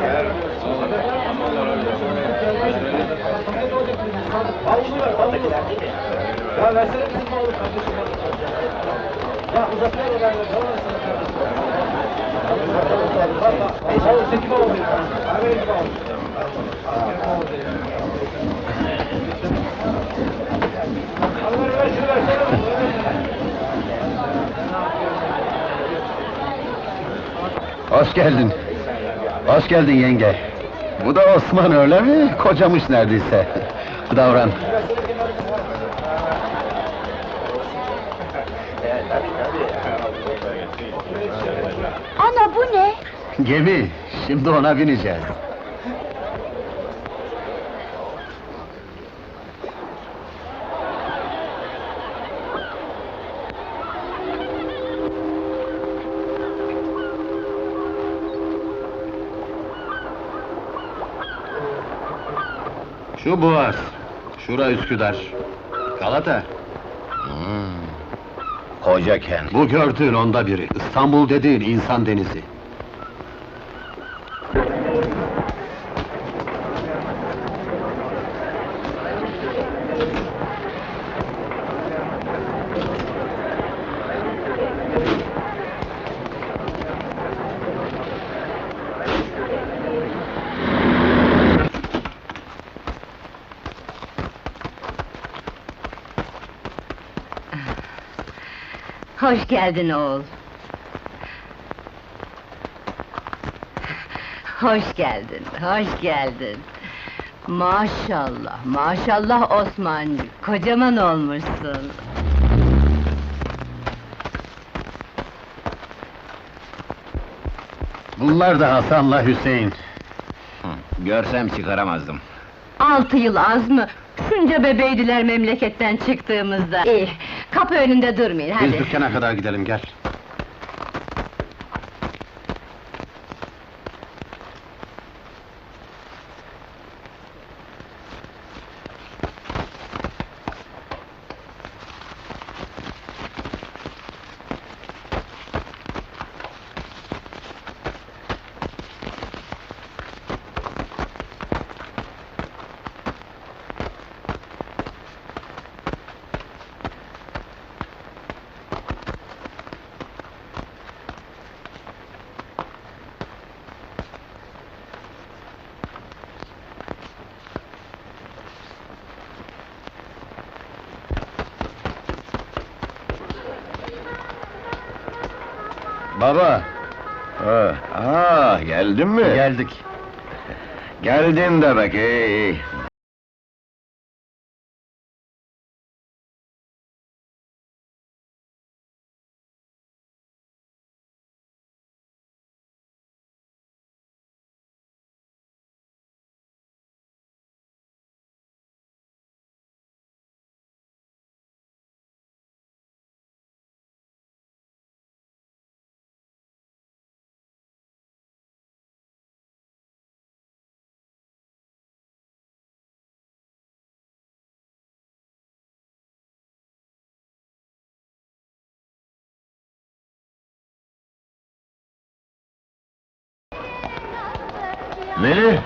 Ya. Hoş geldin. Hoş geldin yenge. Bu da Osman öyle mi? Kocamış neredeyse. Davran. Ana bu ne? Gemi. Şimdi ona bineceğiz. Şu Boğaz, şura Üsküdar. Galata. Koca kent. Bu gördüğün onda biri. İstanbul dediğin insan denizi. Hoş geldin oğul. Hoş geldin, hoş geldin. Maşallah, maşallah Osmancı, kocaman olmuşsun. Bunlar da Hasan'la Hüseyin. Görsem çıkaramazdım. Altı yıl az mı? Şunca bebeydiler memleketten çıktığımızda. İyi, kapı önünde durmayın, Biz hadi. dükkana kadar gidelim gel. Baba, Ha, geldin mi? geldik. Geldin demek, iyi, iyi. Melih!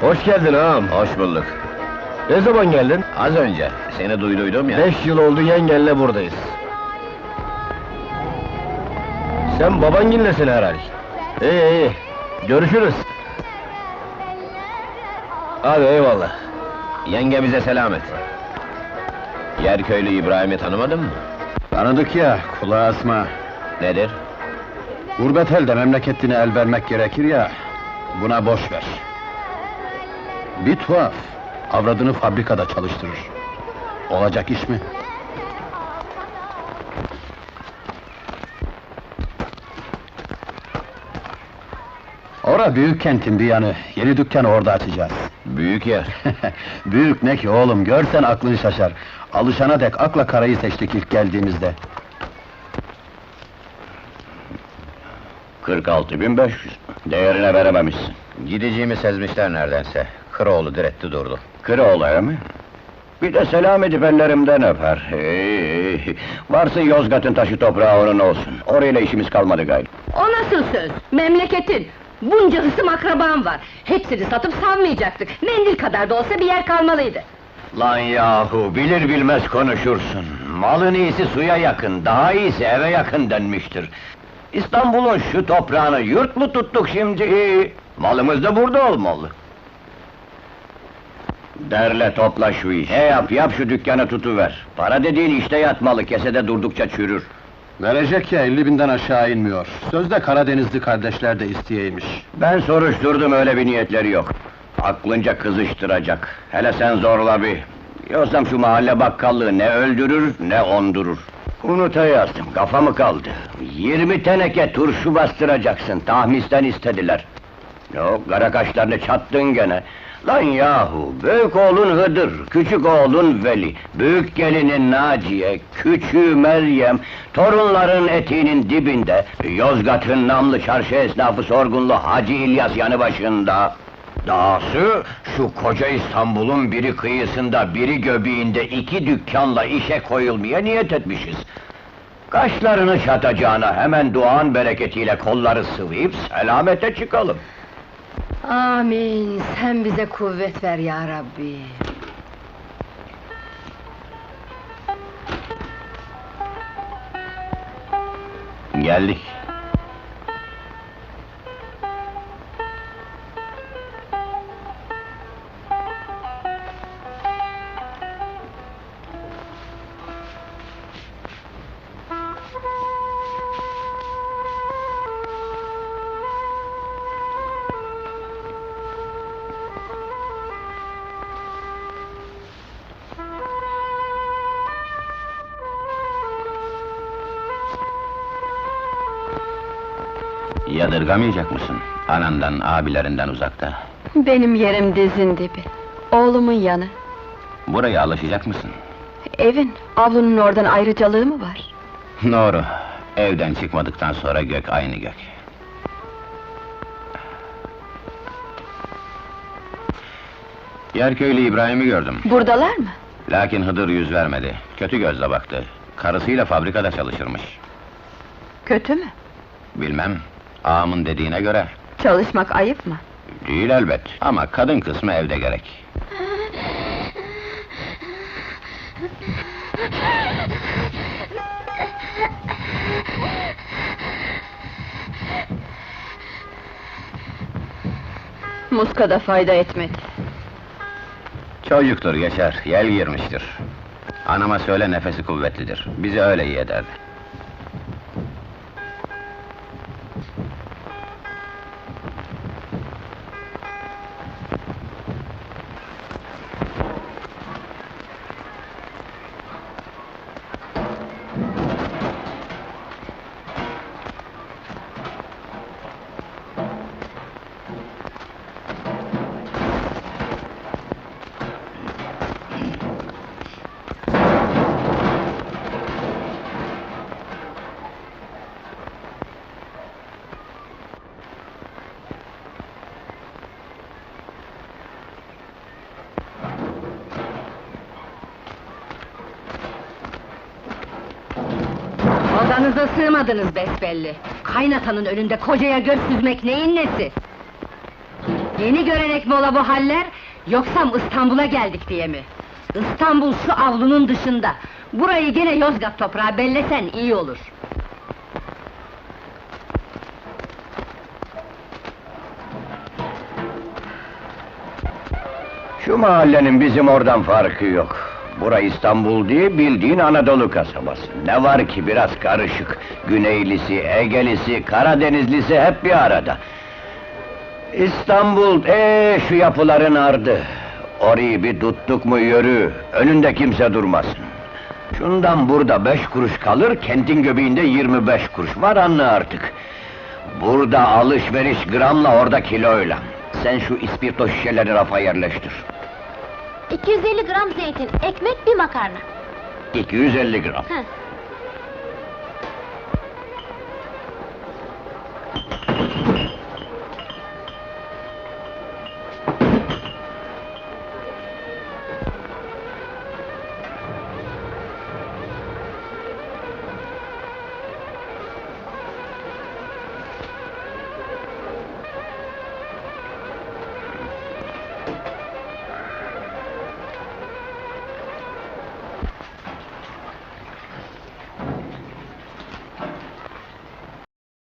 Hoş geldin ağam. Hoş bulduk. Ne zaman geldin? Az önce, seni duyduydum ya. Beş yıl oldu yengenle buradayız. Sen babanginlesin herhal. İyi iyi, görüşürüz. Hadi eyvallah. Yenge bize selam et. Yerköylü İbrahim'i tanımadın mı? Tanıdık ya, kulağı asma. Nedir? Gurbet elde memleketine el vermek gerekir ya, buna boş ver. Bir tuhaf, avradını fabrikada çalıştırır. Olacak iş mi? Ora büyük kentin bir yanı, yeni dükkanı orada açacağız. Büyük yer. büyük ne ki oğlum, görsen aklın şaşar. Alışana dek akla karayı seçtik ilk geldiğimizde. 46.500. Değerine verememişsin. Gideceğimi sezmişler neredense. Kıroğlu diretti durdu. Kıroğlu öyle mi? Bir de selam edip ellerimden öper. Hey. Varsın Yozgat'ın taşı toprağı onun olsun. Orayla işimiz kalmadı gayrı. O nasıl söz? Memleketin! Bunca hısım akraban var. Hepsini satıp savmayacaktık. Mendil kadar da olsa bir yer kalmalıydı. Lan yahu, bilir bilmez konuşursun. Malın iyisi suya yakın, daha iyisi eve yakın denmiştir. İstanbul'un şu toprağını yurt mu tuttuk şimdi? Malımız da burada olmalı. Derle topla şu işi. He yap yap şu dükkanı tutuver. Para dediğin işte yatmalı, kesede durdukça çürür. Verecek ya 50 binden aşağı inmiyor. Sözde Karadenizli kardeşler de isteyeymiş. Ben soruşturdum öyle bir niyetleri yok. Aklınca kızıştıracak. Hele sen zorla bir. Yoksa şu mahalle bakkallığı ne öldürür ne ondurur. Unuta yazdım, kafamı kaldı. 20 teneke turşu bastıracaksın, tahmisten istediler. Yok, kara kaşlarını çattın gene. Lan yahu, büyük oğlun Hıdır, küçük oğlun Veli, büyük gelinin Naciye, küçüğü Meryem, torunların etiğinin dibinde, Yozgat'ın namlı çarşı esnafı sorgunlu Hacı İlyas yanı başında. Dahası, şu koca İstanbul'un biri kıyısında, biri göbeğinde iki dükkanla işe koyulmaya niyet etmişiz. Kaşlarını çatacağına hemen duan bereketiyle kolları sıvayıp selamete çıkalım. Amin. Sen bize kuvvet ver ya Rabbi. Geldik. Yadırgamayacak mısın? Anandan, abilerinden uzakta. Benim yerim dizin dibi. Oğlumun yanı. Buraya alışacak mısın? Evin, avlunun oradan ayrıcalığı mı var? Doğru. Evden çıkmadıktan sonra gök aynı gök. Yerköylü İbrahim'i gördüm. Buradalar mı? Lakin Hıdır yüz vermedi. Kötü gözle baktı. Karısıyla fabrikada çalışırmış. Kötü mü? Bilmem. Ağamın dediğine göre. Çalışmak ayıp mı? Değil elbet. Ama kadın kısmı evde gerek. Muska da fayda etmedi. Çocuktur geçer, yel girmiştir. Anama söyle nefesi kuvvetlidir. Bizi öyle iyi ederdi. Odanıza sığmadınız besbelli. Kaynatanın önünde kocaya göz süzmek neyin nesi? Yeni görenek mi ola bu haller, yoksa İstanbul'a geldik diye mi? İstanbul şu avlunun dışında. Burayı gene Yozgat toprağı bellesen iyi olur. Şu mahallenin bizim oradan farkı yok. Bura İstanbul değil, bildiğin Anadolu kasabası. Ne var ki biraz karışık. Güneylisi, Egelisi, Karadenizlisi hep bir arada. İstanbul, ee şu yapıların ardı. Orayı bir tuttuk mu yürü, önünde kimse durmasın. Şundan burada beş kuruş kalır, kentin göbeğinde 25 kuruş var anla artık. Burada alışveriş gramla, orada kiloyla. Sen şu ispirto şişeleri rafa yerleştir. 250 gram zeytin, ekmek bir makarna. 250 gram. Heh.